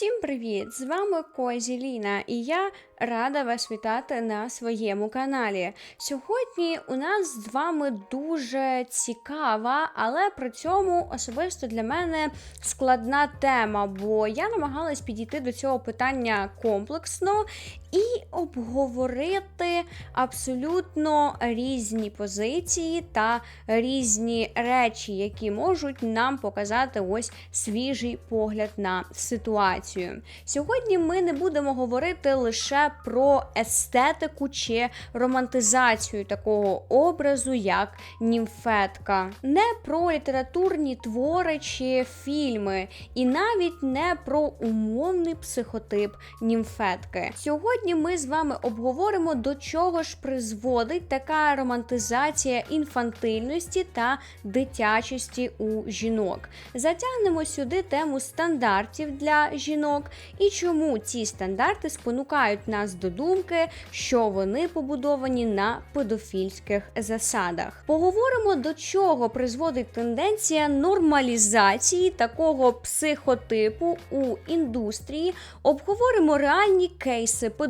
Всім привіт! З вами Козі Ліна, і я рада вас вітати на своєму каналі. Сьогодні у нас з вами дуже цікава, але при цьому особисто для мене складна тема, бо я намагалась підійти до цього питання комплексно і обговорити абсолютно різні позиції та різні речі, які можуть нам показати ось свіжий погляд на ситуацію. Сьогодні ми не будемо говорити лише про естетику чи романтизацію такого образу, як німфетка, не про літературні твори чи фільми, і навіть не про умовний психотип німфетки. Сьогодні ми з вами обговоримо, до чого ж призводить така романтизація інфантильності та дитячості у жінок. Затягнемо сюди тему стандартів для жінок і чому ці стандарти спонукають нас до думки, що вони побудовані на педофільських засадах. Поговоримо до чого призводить тенденція нормалізації такого психотипу у індустрії. Обговоримо реальні кейси педофілії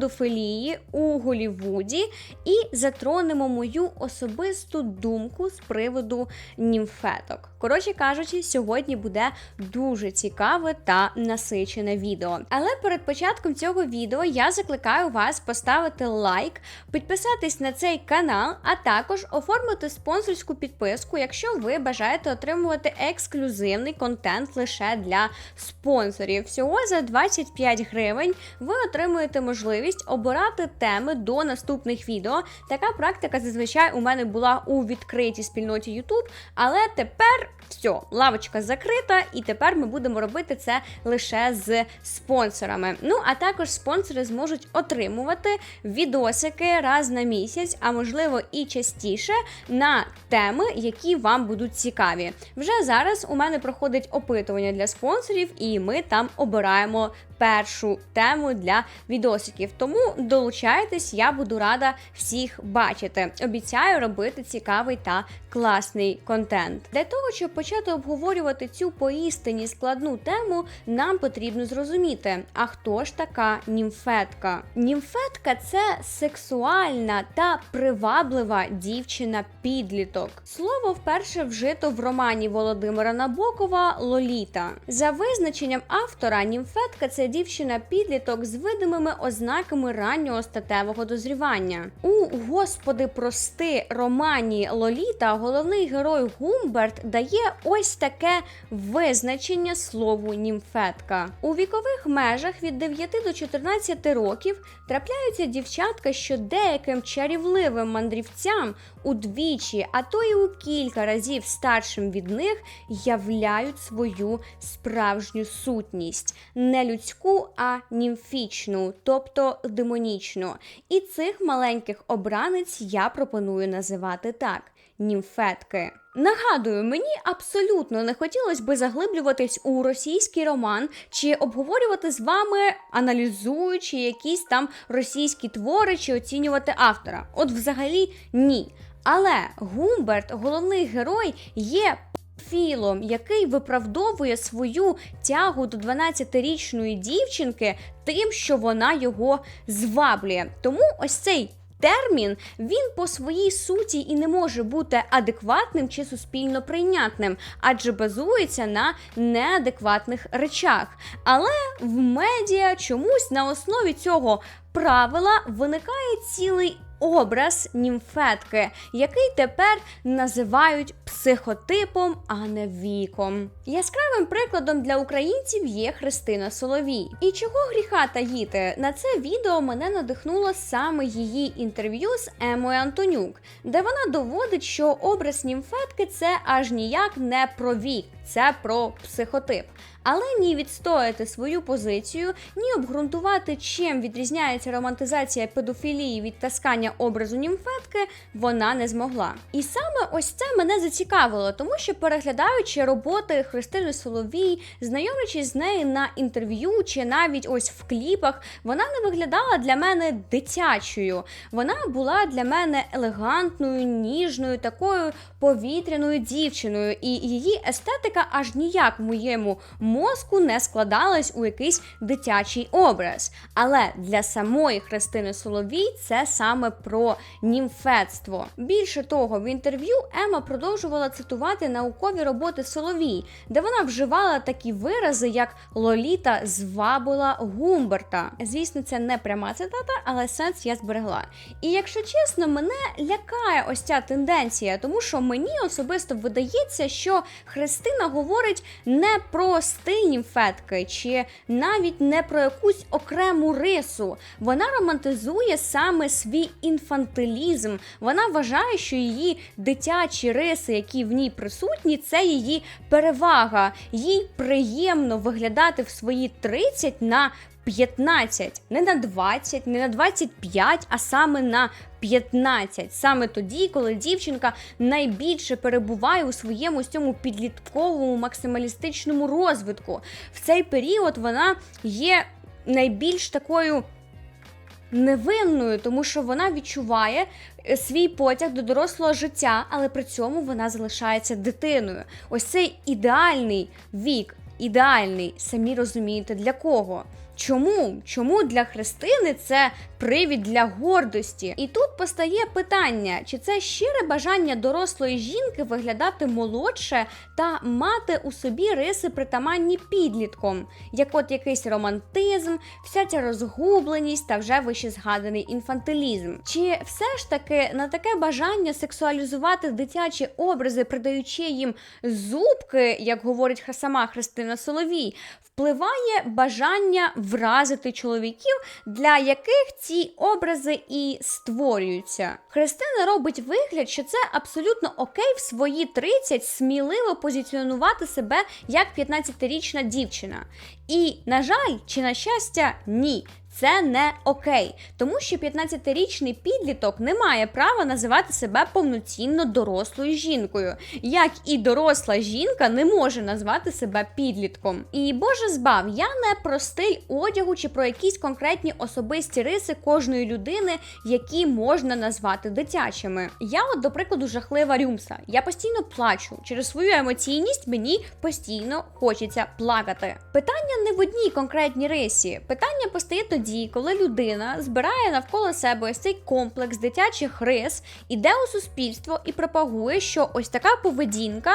у Голівуді і затронемо мою особисту думку з приводу німфеток. Коротше кажучи, сьогодні буде дуже цікаве та насичене відео. Але перед початком цього відео я закликаю вас поставити лайк, підписатись на цей канал, а також оформити спонсорську підписку, якщо ви бажаєте отримувати ексклюзивний контент лише для спонсорів. Всього за 25 гривень ви отримуєте можливість обирати теми до наступних відео. Така практика зазвичай у мене була у відкритій спільноті YouTube, але тепер все, лавочка закрита, і тепер ми будемо робити це лише з спонсорами. Ну, а також спонсори зможуть отримувати відосики раз на місяць, а можливо і частіше на теми, які вам будуть цікаві. Вже зараз у мене проходить опитування для спонсорів, і ми там обираємо першу тему для відосиків. Тому долучайтесь, я буду рада всіх бачити. Обіцяю робити цікавий та класний контент. Для того, щоб почати обговорювати цю поістині складну тему, нам потрібно зрозуміти, а хто ж така німфетка? Німфетка це сексуальна та приваблива дівчина-підліток. Слово вперше вжито в романі Володимира Набокова Лоліта. За визначенням автора, німфетка це дівчина-підліток з видимими ознаками раннього статевого дозрівання. У Господи, прости романі Лоліта головний герой Гумберт дає ось таке визначення слову німфетка. У вікових межах від 9 до 14 років трапляються дівчатка, що деяким чарівливим мандрівцям удвічі, а то й у кілька разів старшим від них являють свою справжню сутність, не людську, а німфічну, тобто демонічну. І цих маленьких обранець я пропоную називати так німфетки. Нагадую, мені абсолютно не хотілося би заглиблюватись у російський роман чи обговорювати з вами, аналізуючи якісь там російські твори чи оцінювати автора. От взагалі ні. Але Гумберт, головний герой, є філом, який виправдовує свою тягу до 12-річної дівчинки тим, що вона його зваблює. Тому ось цей. Термін він по своїй суті і не може бути адекватним чи суспільно прийнятним, адже базується на неадекватних речах. Але в медіа чомусь на основі цього правила виникає цілий образ німфетки, який тепер називають психотипом, а не віком. Яскравим прикладом для українців є Христина Соловій. І чого гріха таїти? На це відео мене надихнуло саме її інтерв'ю з Емою Антонюк, де вона доводить, що образ німфетки це аж ніяк не про вік, це про психотип. Але ні відстояти свою позицію, ні обґрунтувати, чим відрізняється романтизація педофілії від таскання образу німфетки, вона не змогла. І саме ось це мене зацікавило, тому що переглядаючи роботи Христини Соловій, знайомлячись з нею на інтерв'ю чи навіть ось в кліпах, вона не виглядала для мене дитячою. Вона була для мене елегантною, ніжною, такою повітряною дівчиною, і її естетика аж ніяк в моєму мозку не складалась у якийсь дитячий образ. Але для самої Христини Соловій це саме про німфетство. Більше того, в інтерв'ю Ема продовжувала цитувати наукові роботи Соловій, де вона вживала такі вирази, як Лоліта звабила Гумберта. Звісно, це не пряма цитата, але сенс я зберегла. І якщо чесно, мене лякає ось ця тенденція, тому що мені особисто видається, що Христина говорить не про стиль німфетки, чи навіть не про якусь окрему рису. Вона романтизує саме свій інфантилізм. Вона вважає, що її дитячі риси, які в ній присутні, це її перевага. Їй приємно виглядати в свої 30 на 15, не на 20, не на 25, а саме на 15. Саме тоді, коли дівчинка найбільше перебуває у своєму цьому підлітковому максималістичному розвитку. В цей період вона є найбільш такою. Невинною, тому що вона відчуває е, свій потяг до дорослого життя, але при цьому вона залишається дитиною. Ось цей ідеальний вік, ідеальний, самі розумієте, для кого. Чому? Чому для Христини це привід для гордості? І тут постає питання: чи це щире бажання дорослої жінки виглядати молодше та мати у собі риси притаманні підлітком, як от якийсь романтизм, вся ця розгубленість та вже вище згаданий інфантилізм? Чи все ж таки на таке бажання сексуалізувати дитячі образи, придаючи їм зубки, як говорить сама Христина Соловій, впливає бажання вразити чоловіків, для яких ці образи і створюються. Христина робить вигляд, що це абсолютно окей в свої 30 сміливо позиціонувати себе як 15-річна дівчина. І, на жаль, чи на щастя, ні. Це не окей, тому що 15-річний підліток не має права називати себе повноцінно дорослою жінкою, як і доросла жінка не може назвати себе підлітком. І Боже збав, я не про стиль одягу чи про якісь конкретні особисті риси кожної людини, які можна назвати дитячими. Я, от, до прикладу, жахлива рюмса. Я постійно плачу. Через свою емоційність мені постійно хочеться плакати. Питання не в одній конкретній рисі. Питання постає тоді тоді, коли людина збирає навколо себе ось цей комплекс дитячих рис, іде у суспільство і пропагує, що ось така поведінка,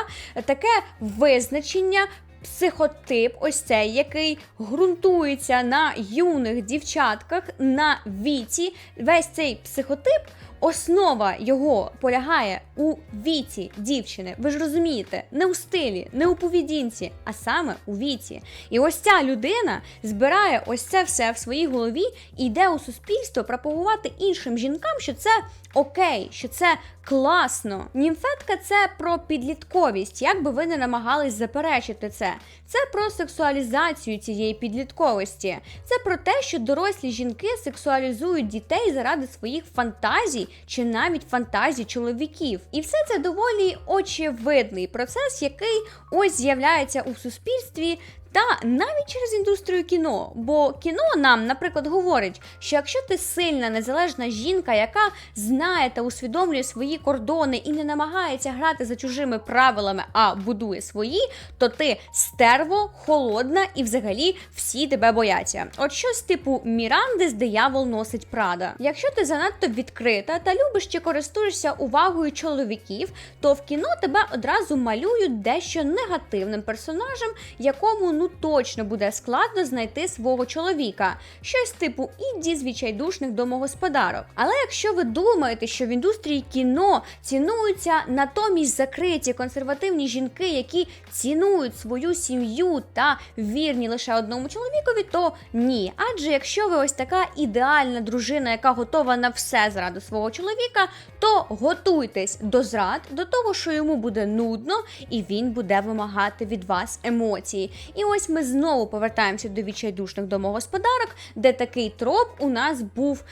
таке визначення. Психотип, ось цей, який ґрунтується на юних дівчатках на віці, весь цей психотип Основа його полягає у віці дівчини. Ви ж розумієте, не у стилі, не у поведінці, а саме у віці. І ось ця людина збирає ось це все в своїй голові і йде у суспільство пропагувати іншим жінкам, що це окей, що це класно. Німфетка це про підлітковість, як би ви не намагались заперечити це. Це про сексуалізацію цієї підлітковості. Це про те, що дорослі жінки сексуалізують дітей заради своїх фантазій чи навіть фантазій чоловіків. І все це доволі очевидний процес, який ось з'являється у суспільстві та навіть через індустрію кіно. Бо кіно нам, наприклад, говорить, що якщо ти сильна незалежна жінка, яка знає та усвідомлює свої кордони і не намагається грати за чужими правилами, а будує свої, то ти стерво, холодна і взагалі всі тебе бояться. От щось типу Міранди з диявол носить Прада. Якщо ти занадто відкрита та любиш чи користуєшся увагою чоловіків, то в кіно тебе одразу малюють дещо негативним персонажем, якому ну точно буде складно знайти свого чоловіка, щось типу Інді з відчайдушних домогосподарок. Але якщо ви думаєте, що в індустрії кіно цінуються натомість закриті консервативні жінки, які цінують свою сім'ю та вірні лише одному чоловікові, то ні. Адже якщо ви ось така ідеальна дружина, яка готова на все заради свого чоловіка, то готуйтесь до зрад, до того, що йому буде нудно, і він буде вимагати від вас емоції. І ось ми знову повертаємося до відчайдушних домогосподарок, де такий троп у нас був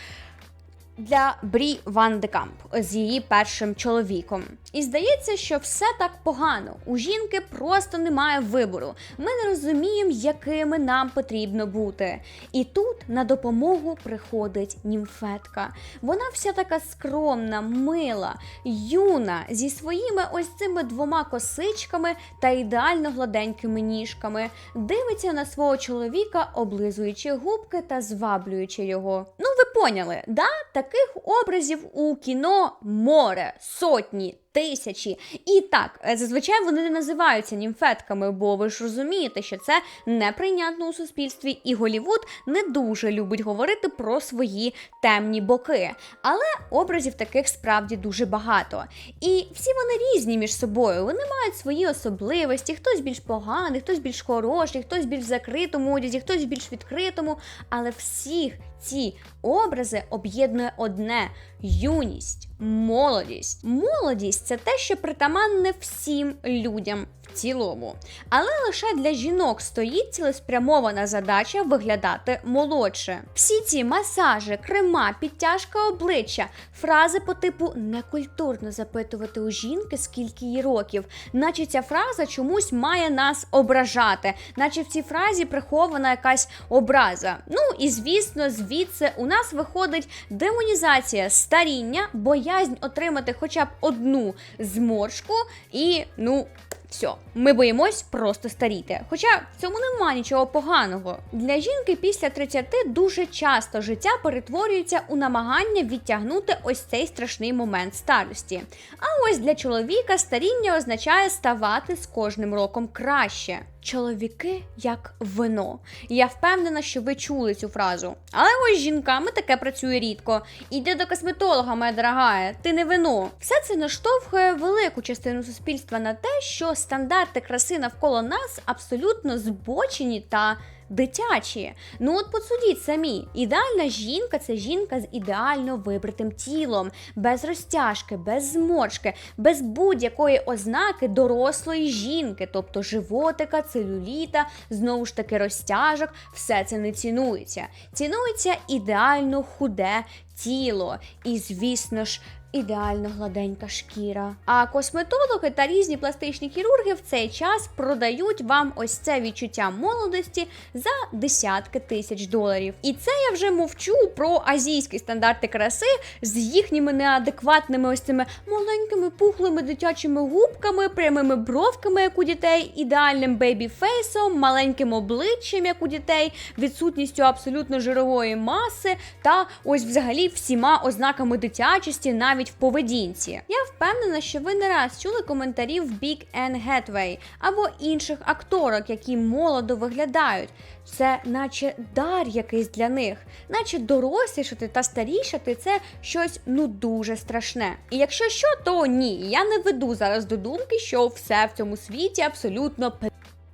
для Брі Ван де Камп з її першим чоловіком. І здається, що все так погано. У жінки просто немає вибору. Ми не розуміємо, якими нам потрібно бути. І тут на допомогу приходить німфетка. Вона вся така скромна, мила, юна, зі своїми ось цими двома косичками та ідеально гладенькими ніжками, дивиться на свого чоловіка, облизуючи губки та зваблюючи його. Ну, ви поняли, да? Таких образів у кіно море, сотні. Тисячі. І так, е, зазвичай вони не називаються німфетками, бо ви ж розумієте, що це неприйнятно у суспільстві, і Голівуд не дуже любить говорити про свої темні боки. Але образів таких справді дуже багато. І всі вони різні між собою. Вони мають свої особливості. Хтось більш поганий, хтось більш хороший, хтось більш закритому одязі, хтось більш відкритому. Але всіх ці образи об'єднує одне юність, молодість. Молодість це те, що притаманне всім людям цілому. Але лише для жінок стоїть цілеспрямована задача виглядати молодше. Всі ці масажі, крема, підтяжка обличчя, фрази по типу некультурно запитувати у жінки, скільки їй років, наче ця фраза чомусь має нас ображати, наче в цій фразі прихована якась образа. Ну і звісно, звідси у нас виходить демонізація старіння, боязнь отримати хоча б одну зморшку і ну. Все, ми боїмось просто старіти. Хоча в цьому нема нічого поганого. Для жінки після 30 дуже часто життя перетворюється у намагання відтягнути ось цей страшний момент старості. А ось для чоловіка старіння означає ставати з кожним роком краще. Чоловіки як вино. Я впевнена, що ви чули цю фразу. Але ось з жінками таке працює рідко. Іди до косметолога, моя дорогая, ти не вино. Все це наштовхує велику частину суспільства на те, що стандарти краси навколо нас абсолютно збочені та дитячі. Ну от посудіть самі. Ідеальна жінка це жінка з ідеально вибритим тілом, без розтяжки, без зморшки, без будь-якої ознаки дорослої жінки, тобто животика, целюліта, знову ж таки розтяжок. Все це не цінується. Цінується ідеально худе тіло. І, звісно ж, ідеально гладенька шкіра. А косметологи та різні пластичні хірурги в цей час продають вам ось це відчуття молодості за десятки тисяч доларів. І це я вже мовчу про азійські стандарти краси з їхніми неадекватними ось цими маленькими пухлими дитячими губками, прямими бровками, як у дітей, ідеальним бейбі-фейсом, маленьким обличчям, як у дітей, відсутністю абсолютно жирової маси та ось взагалі всіма ознаками дитячості, навіть в поведінці. Я впевнена, що ви не раз чули коментарі в бік Енн Гетвей або інших акторок, які молодо виглядають. Це наче дар якийсь для них, наче дорослішати та старішати це щось ну дуже страшне. І якщо що, то ні, я не веду зараз до думки, що все в цьому світі абсолютно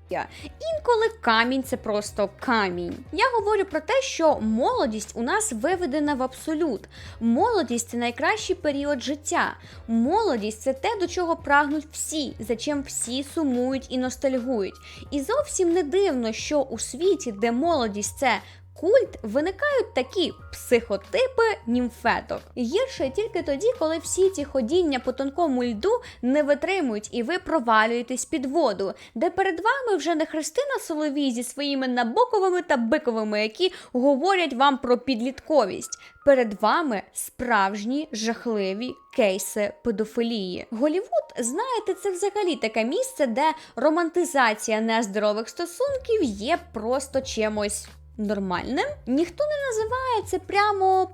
пи***. Інколи камінь це просто камінь. Я говорю про те, що молодість у нас виведена в абсолют. Молодість це найкращий період життя. Молодість це те, до чого прагнуть всі, за чим всі сумують і ностальгують. І зовсім не дивно, що у світі, де молодість це культ виникають такі психотипи німфеток. Гірше тільки тоді, коли всі ці ходіння по тонкому льду не витримують і ви провалюєтесь під воду, де перед вами вже не Христина Соловій зі своїми набоковими та биковими, які говорять вам про підлітковість. Перед вами справжні жахливі кейси педофілії. Голівуд, знаєте, це взагалі таке місце, де романтизація нездорових стосунків є просто чимось нормальним. Ніхто не називає це прямо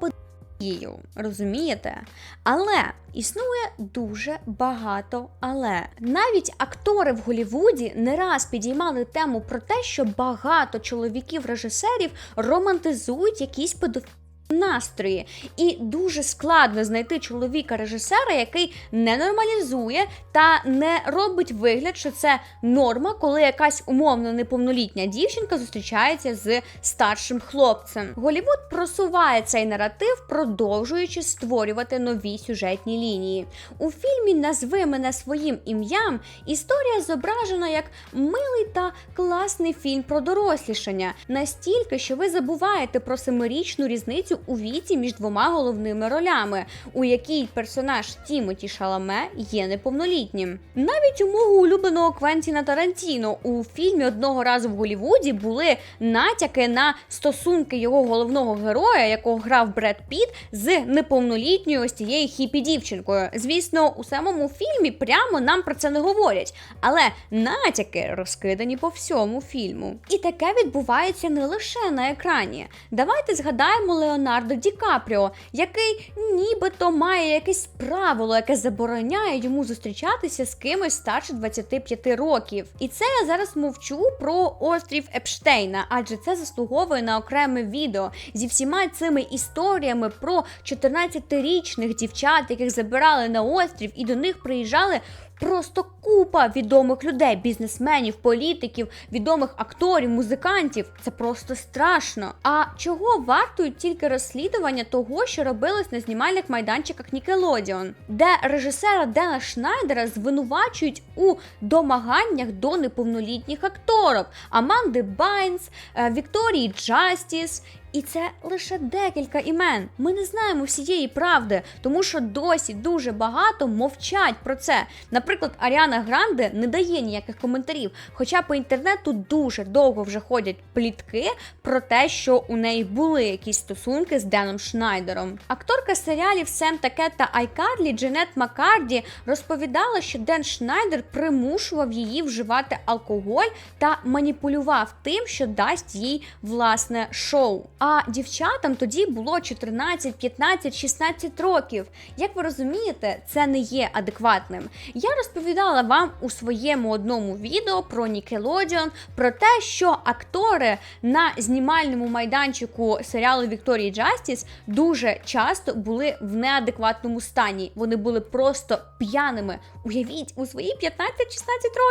подією, розумієте? Але існує дуже багато але. Навіть актори в Голівуді не раз підіймали тему про те, що багато чоловіків-режисерів романтизують якісь педофілії настрої. І дуже складно знайти чоловіка-режисера, який не нормалізує та не робить вигляд, що це норма, коли якась умовно неповнолітня дівчинка зустрічається з старшим хлопцем. Голівуд просуває цей наратив, продовжуючи створювати нові сюжетні лінії. У фільмі Назви мене своїм ім'ям історія зображена як милий та класний фільм про дорослішання, настільки, що ви забуваєте про семирічну різницю у віці між двома головними ролями, у якій персонаж Тімоті Шаламе є неповнолітнім. Навіть у мого улюбленого Квентіна Тарантіно у фільмі одного разу в Голлівуді були натяки на стосунки його головного героя, якого грав Бред Піт, з неповнолітньою ось цією хіпі дівчинкою. Звісно, у самому фільмі прямо нам про це не говорять, але натяки розкидані по всьому фільму. І таке відбувається не лише на екрані. Давайте згадаємо Леонардо Ді Капріо, який нібито має якесь правило, яке забороняє йому зустрічатися з кимось старше 25 років. І це я зараз мовчу про острів Епштейна, адже це заслуговує на окреме відео зі всіма цими історіями про 14-річних дівчат, яких забирали на острів, і до них приїжджали. Просто купа відомих людей, бізнесменів, політиків, відомих акторів, музикантів. Це просто страшно. А чого вартують тільки розслідування того, що робилось на знімальних майданчиках Nickelodeon, де режисера Дена Шнайдера звинувачують у домаганнях до неповнолітніх акторок Аманди Байнс, е, Вікторії Джастіс. І це лише декілька імен. Ми не знаємо всієї правди, тому що досі дуже багато мовчать про це. Наприклад, Аріана Гранде не дає ніяких коментарів. Хоча по інтернету дуже довго вже ходять плітки про те, що у неї були якісь стосунки з Деном Шнайдером. Акторка серіалів Сем Такет та Айкарлі Дженет Маккарді розповідала, що Ден Шнайдер примушував її вживати алкоголь та маніпулював тим, що дасть їй власне шоу. А дівчатам тоді було 14, 15, 16 років. Як ви розумієте, це не є адекватним. Я розповідала вам у своєму одному відео про Nickelodeon, про те, що актори на знімальному майданчику серіалу Вікторії Джастіс дуже часто були в неадекватному стані. Вони були просто п'яними. Уявіть, у свої 15-16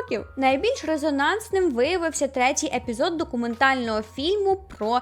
років. Найбільш резонансним виявився третій епізод документального фільму про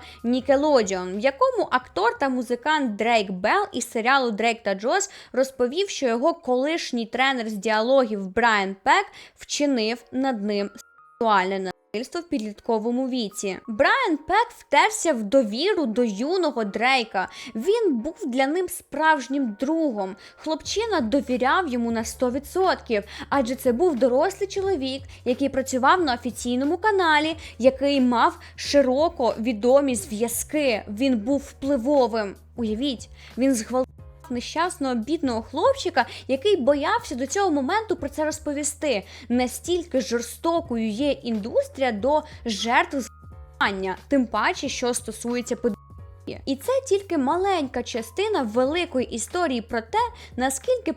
Nickelodeon, в якому актор та музикант Дрейк Белл із серіалу Дрейк та Джос розповів, що його колишній тренер з діалогів Брайан Пек вчинив над ним сексуальне в підлітковому віці. Брайан Пек втерся в довіру до юного Дрейка. Він був для ним справжнім другом. Хлопчина довіряв йому на 100%, адже це був дорослий чоловік, який працював на офіційному каналі, який мав широко відомі зв'язки. Він був впливовим. Уявіть, він зґвалтував нещасного бідного хлопчика, який боявся до цього моменту про це розповісти. Настільки жорстокою є індустрія до жертв зґвалтування, тим паче, що стосується педофілії. І це тільки маленька частина великої історії про те, наскільки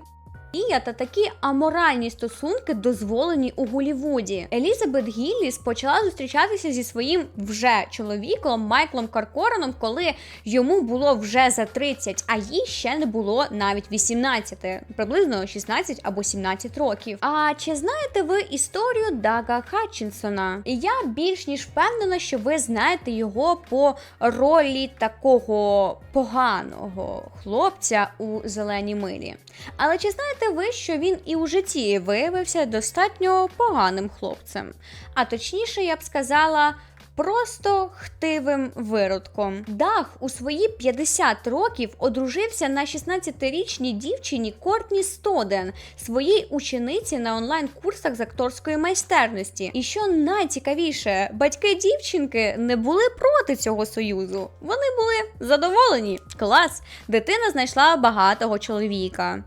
Ія та такі аморальні стосунки дозволені у Голівуді. Елізабет Гілліс почала зустрічатися зі своїм вже чоловіком Майклом Каркораном, коли йому було вже за 30, а їй ще не було навіть 18, приблизно 16 або 17 років. А чи знаєте ви історію Дага Хатчинсона? Я більш ніж впевнена, що ви знаєте його по ролі такого поганого хлопця у зеленій милі. Але чи знаєте ви, що він і у житті виявився достатньо поганим хлопцем? А точніше, я б сказала. Просто хтивим виродком. Дах у свої 50 років одружився на 16-річній дівчині Кортні Стоден, своїй учениці на онлайн-курсах з акторської майстерності. І що найцікавіше, батьки дівчинки не були проти цього союзу. Вони були задоволені. Клас! Дитина знайшла багатого чоловіка.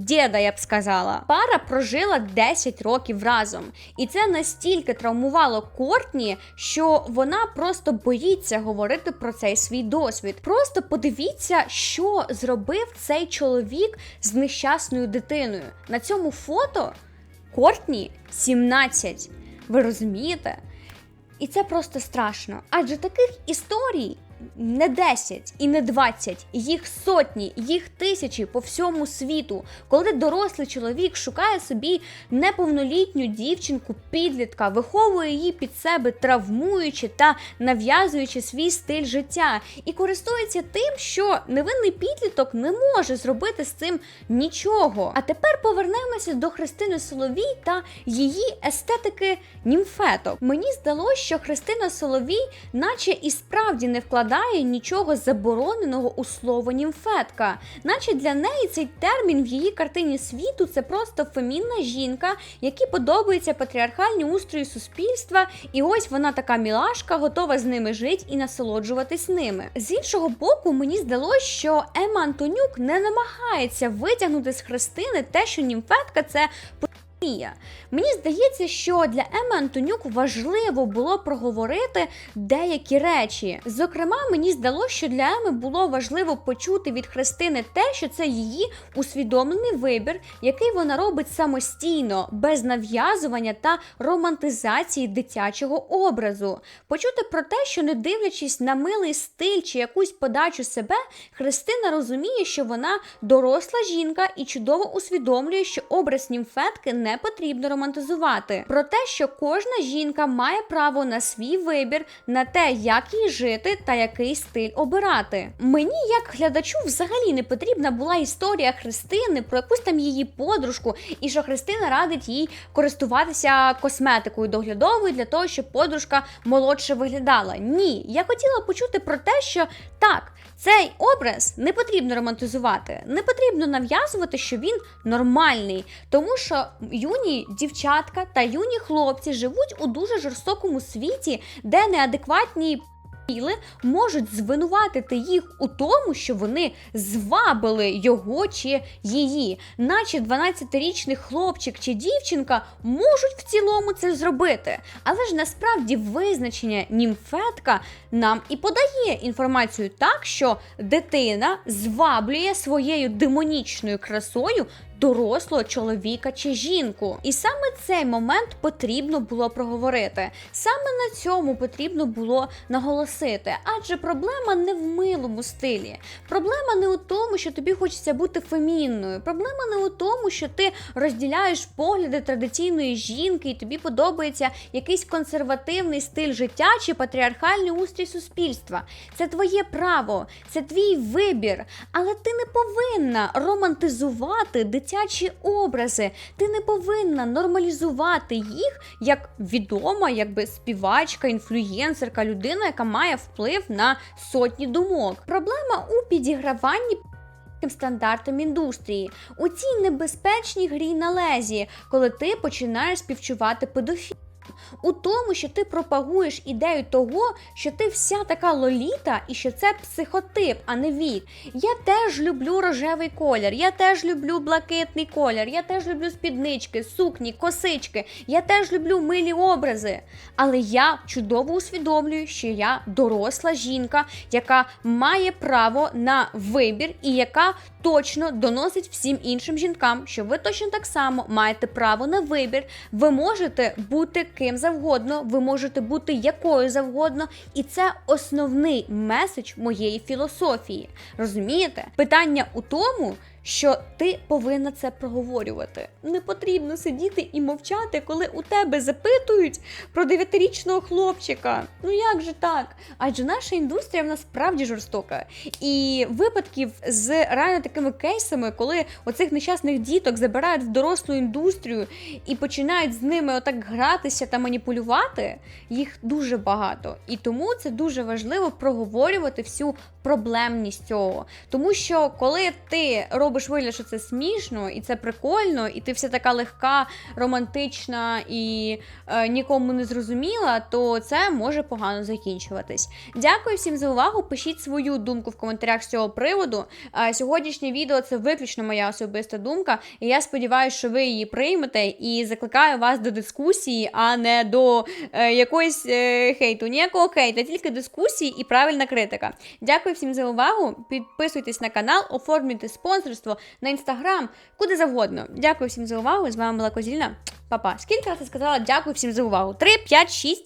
Діда, я б сказала, пара прожила 10 років разом, і це настільки травмувало Кортні, що вона просто боїться говорити про цей свій досвід. Просто подивіться, що зробив цей чоловік з нещасною дитиною. На цьому фото Кортні 17. Ви розумієте? І це просто страшно. Адже таких історій не 10 і не 20, їх сотні, їх тисячі по всьому світу. Коли дорослий чоловік шукає собі неповнолітню дівчинку, підлітка, виховує її під себе, травмуючи та нав'язуючи свій стиль життя, і користується тим, що невинний підліток не може зробити з цим нічого. А тепер повернемося до Христини Соловій та її естетики німфеток. Мені здалося, що Христина Соловій, наче і справді не вкладає вкладає нічого забороненого у слово німфетка, наче для неї цей термін в її картині світу це просто фемінна жінка, якій подобаються патріархальні устрої суспільства, і ось вона така мілашка, готова з ними жити і насолоджуватись ними. З іншого боку, мені здалося, що Ема Антонюк не намагається витягнути з Христини те, що німфетка це. Мені здається, що для Еми Антонюк важливо було проговорити деякі речі. Зокрема, мені здалося, що для Еми було важливо почути від Христини те, що це її усвідомлений вибір, який вона робить самостійно, без нав'язування та романтизації дитячого образу. Почути про те, що не дивлячись на милий стиль чи якусь подачу себе, Христина розуміє, що вона доросла жінка і чудово усвідомлює, що образ німфетки не потрібно романтизувати. Про те, що кожна жінка має право на свій вибір, на те, як їй жити та який стиль обирати. Мені, як глядачу, взагалі не потрібна була історія Христини про якусь там її подружку, і що Христина радить їй користуватися косметикою доглядовою для того, щоб подружка молодше виглядала. Ні, я хотіла почути про те, що так. Цей образ не потрібно романтизувати, не потрібно нав'язувати, що він нормальний, тому що юні дівчатка та юні хлопці живуть у дуже жорстокому світі, де неадекватні піли можуть звинуватити їх у тому, що вони звабили його чи її, наче 12-річний хлопчик чи дівчинка можуть в цілому це зробити. Але ж насправді визначення німфетка нам і подає інформацію так, що дитина зваблює своєю демонічною красою дорослого чоловіка чи жінку. І саме цей момент потрібно було проговорити. Саме на цьому потрібно було наголосити. Адже проблема не в милому стилі. Проблема не у тому, що тобі хочеться бути фемінною. Проблема не у тому, що ти розділяєш погляди традиційної жінки, і тобі подобається якийсь консервативний стиль життя чи патріархальний устрій суспільства. Це твоє право, це твій вибір. Але ти не повинна романтизувати дитячі образи. Ти не повинна нормалізувати їх як відома, якби співачка, інфлюєнсерка, людина, яка має вплив на сотні думок. Проблема у підіграванні стандартам індустрії, у цій небезпечній грі на лезі, коли ти починаєш співчувати педофілів. У тому, що ти пропагуєш ідею того, що ти вся така лоліта і що це психотип, а не вік. Я теж люблю рожевий колір, я теж люблю блакитний колір, я теж люблю спіднички, сукні, косички, я теж люблю милі образи. Але я чудово усвідомлюю, що я доросла жінка, яка має право на вибір і яка точно доносить всім іншим жінкам, що ви точно так само маєте право на вибір. Ви можете бути ким завгодно, ви можете бути якою завгодно, і це основний меседж моєї філософії. Розумієте? Питання у тому. Що ти повинна це проговорювати. Не потрібно сидіти і мовчати, коли у тебе запитують про дев'ятирічного хлопчика. Ну як же так? Адже наша індустрія в нас справді жорстока. І випадків з реально такими кейсами, коли оцих нещасних діток забирають в дорослу індустрію і починають з ними отак гратися та маніпулювати, їх дуже багато. І тому це дуже важливо проговорювати всю проблемність цього. Тому що коли ти робиш вигляд, що це смішно і це прикольно, і ти вся така легка, романтична і е, нікому не зрозуміла, то це може погано закінчуватись. Дякую всім за увагу. Пишіть свою думку в коментарях з цього приводу. Е, сьогоднішнє відео це виключно моя особиста думка, і я сподіваюся, що ви її приймете і закликаю вас до дискусії, а не до е, якоїсь е, хейту. Ніякого хейта, тільки дискусії і правильна критика. Дякую всім за увагу. Підписуйтесь на канал, оформлюйте спонсорство на інстаграм, куди завгодно. Дякую всім за увагу. З вами була Козільна. Па-па. Скільки раз я сказала дякую всім за увагу? Три, п'ять, шість.